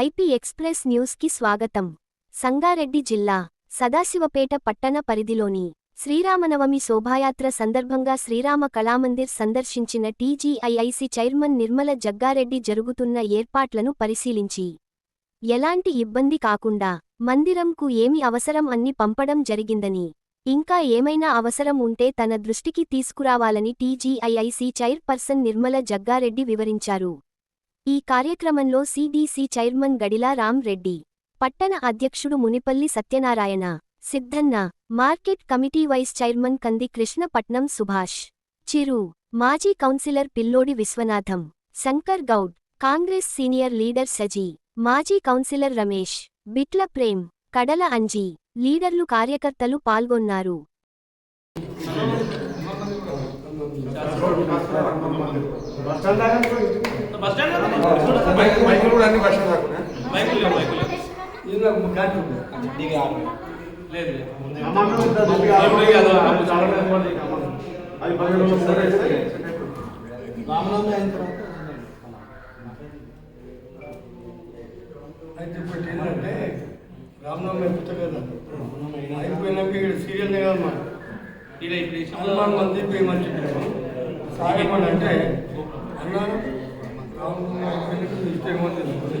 IP express న్యూస్కి స్వాగతం. సంగారెడ్డి జిల్లా సదాశివపేట పట్టణ పరిధిలోని శ్రీరామనవమి శోభాయాత్ర సందర్భంగా శ్రీరామ కళామందిర్ సందర్శించిన టీజీఐఐసి చైర్మన్ నిర్మల జగ్గారెడ్డి జరుగుతున్న ఏర్పాట్లను పరిశీలించి ఎలాంటి ఇబ్బంది కాకుండా మందిరంకు ఏమి అవసరం అన్ని పంపడం జరిగిందని ఇంకా ఏమైనా అవసరం ఉంటే తన దృష్టికి తీసుకురావాలని టీజీఐఐసి చైర్పర్సన్ నిర్మల జగ్గారెడ్డి వివరించారు. ఈ కార్యక్రమంలో సిడిసి చైర్మన్ గడిలా రామ్ రెడ్డి పట్టణ అధ్యక్షుడు Munipalli Satyanarayana Siddhanna market committee vice chairman Kandi Krishnapatnam Subhash Chiru మాజీ councillor Pillodi Vishwanatham Shankar Goud Congress senior leader Saji మాజీ కౌన్సిలర్ రమేష్ బిట్ల ప్రేమ్ కడల అంజీ లీడర్లు కార్యకర్తలు పాల్గొన్నారు. రామనామ అయిన తర్వాత అయితే ఇప్పుడు ఏంటంటే రామనామ అయిపోతే కదా అయిపోయినాక ఇక్కడ సీరియల్ కదమ్మా ఈడ హనుమాన్ మంది పేమని చెప్పాము. సాయమని అంటే ముందు రామనామ అయిపోయినాక మీ ఇష్టం ఏమని తెలుస్తుంది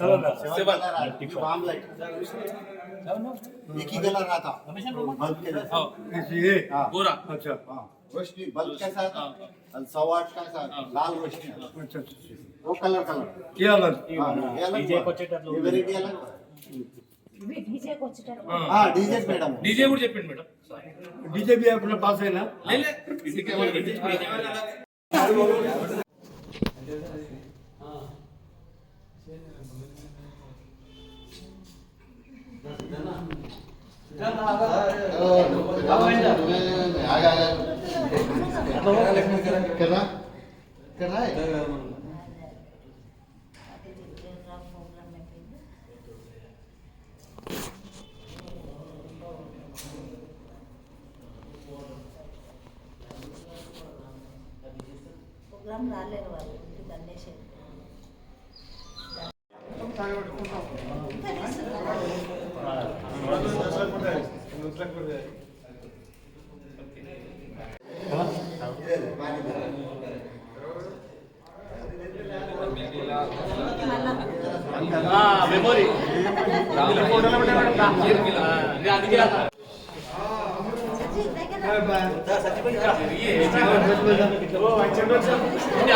कलर है सेवन सेवन। कलर है वाम लाइट एक ही कलर आता बल्ब के जैसा ऐसी है हाँ గోరా अच्छा हाँ रोशनी बल्ब कैसा आता सौ वाट का सा लाल रोशनी आता। अच्छा अच्छा वो कलर कलर ये अलग हाँ, ये अलग हुआ। ये वेराइटी अलग हुआ। ఆ. हाँ डीजे मैडम డీజే కూడా చెప్పిండు మేడం डीजे भी अपने पास है ना कर रहा कर रहा है प्रोग्राम राले वाले మెమొరీ. అందుకే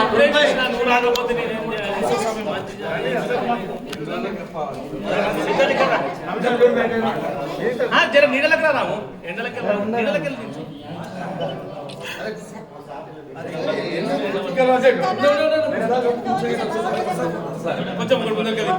అప్పుడే నువ్వు రాకపోతే నేనేం జర రా రాము. ఎండలకి వెళ్ళి దించు. కొంచెం ముందరికి వెళ్ళి